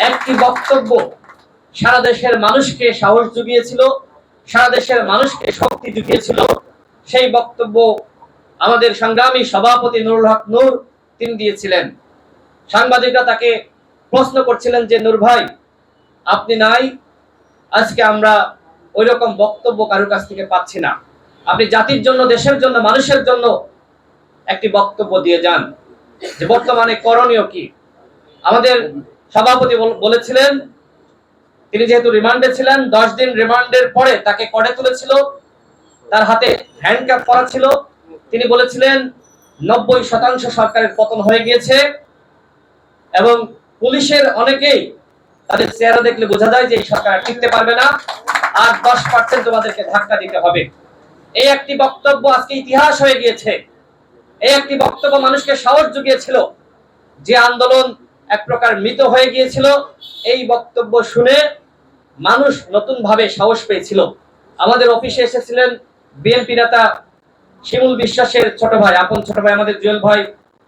একটি বক্তব্য, সারা দেশের মানুষকে সাহস জুগিয়েছিল, সারা দেশের মানুষকে শক্তি জুগিয়েছিল। সেই বক্তব্য আমাদের সংগ্রামী সভাপতি নুরুল হক নূর তিনি দিয়েছিলেন। সাংবাদিকরা তাকে প্রশ্ন করছিলেন যে, নূর ভাই, আপনি নাই, আজকে আমরা ওই রকম বক্তব্য কারোর কাছ থেকে পাচ্ছি না। আপনি জাতির জন্য, দেশের জন্য, মানুষের জন্য একটি বক্তব্য দিয়ে যান। যে, বর্তমানে করণীয় কি? আমাদের সভাপতি বলেছিলেন, তিনি যেহেতু রিমান্ডে ছিলেন, দশ দিন রিমান্ডের পরে তাকে কড়ে তুলেছিল, তার হাতে হ্যান্ডক্যাপ করা ছিল। তিনি বলেছিলেন, নব্বই শতাংশ সরকারের পতন হয়ে গিয়েছে এবং পুলিশের অনেকেই তাদের চেহারা দেখলে বোঝা যায় যে এই সরকার টিকতে পারবে না। আর দশ পার্সেন্ট তোমাদেরকে ধাক্কা দিতে হবে। এই একটি বক্তব্য আজকে ইতিহাস হয়ে গিয়েছে। এই একটি বক্তব্য মানুষকে সাহস জুগিয়েছিল যে আন্দোলন এক প্রকার মৃত হয়ে গিয়েছিল। এই বক্তব্য শুনে মানুষ নতুন ভাবে সাহস পেয়েছিল। আমাদের অফিসে এসেছিলেন বিএনপি নেতা শিমুল বিশ্বাসের ছোট ভাই আপন ছোট ভাই আমাদের জুয়েল ভাই।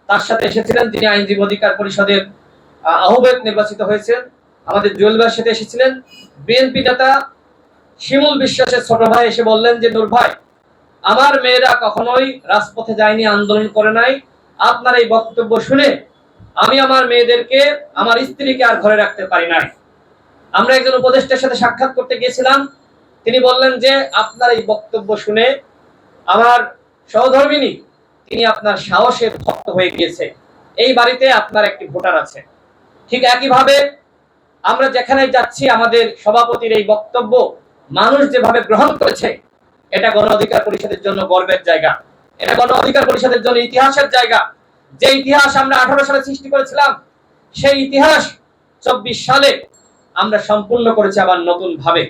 তার সাথে এসেছিলেন তিনি আইনজীবী অধিকার পরিষদের আহ, আহ্বায়ক নির্বাচিত হয়েছেন। আমাদের জুয়েল ভাইয়ের সাথে এসেছিলেন বিএনপি নেতা শিমুল বিশ্বাসের ছোট ভাই এসে বললেন যে নূর ভাই আমার মেয়েরা কখনোই রাজপথে যায়নি আন্দোলন করে নাই। আপনার এই বক্তব্য শুনে আমি আমার মেয়েদেরকে, আমার স্ত্রীকে আর ঘরে রাখতে পারি নাই। আমরা একজন উপদেষ্টার সাথে সাক্ষাৎ করতে গিয়েছিলাম। তিনি বললেন যে, আপনার এই বক্তব্য শুনে আমার সহধর্মিনী, তিনি আপনার সাহসের ভক্ত হয়ে গিয়েছে। এই বাড়িতে আপনার একটি ভোটার আছে। ঠিক একইভাবে আমরা যেখানে যাচ্ছি, আমাদের সভাপতির এই বক্তব্য মানুষ যেভাবে গ্রহণ করেছে, এটা গণ অধিকার পরিষদের জন্য গর্বের জায়গা। এটা গণ অধিকার পরিষদের জন্য ইতিহাসের জায়গা। যে ইতিহাস আমরা আঠারো সালে সৃষ্টি করেছিলাম, সেই ইতিহাস চব্বিশ সালে আমরা সম্পূর্ণ করেছি আবার নতুন ভাবে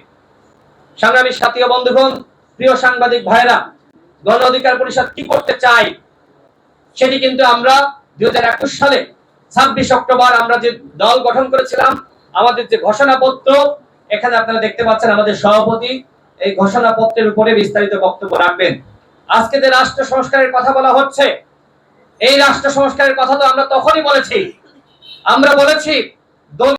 সংগ্রামী সাথী বন্ধুগণ, প্রিয় সাংবাদিক ভাইরা গণ অধিকার পরিষদ কি করতে চাই সেটি কিন্তু আমরা দু হাজার একুশ সালে ছাব্বিশ অক্টোবর আমরা যে দল গঠন করেছিলাম, আমাদের যে ঘোষণাপত্র, এখানে আপনারা দেখতে পাচ্ছেন আমাদের সভাপতি এই ঘোষণাপত্রের উপরে বিস্তারিত বক্তব্য রাখবেন। আজকে যে রাষ্ট্র সংস্কারের কথা বলা হচ্ছে এই রাষ্ট্র সংস্কারের কথা তো আমরা তখনই বলেছি। আমরা বলেছি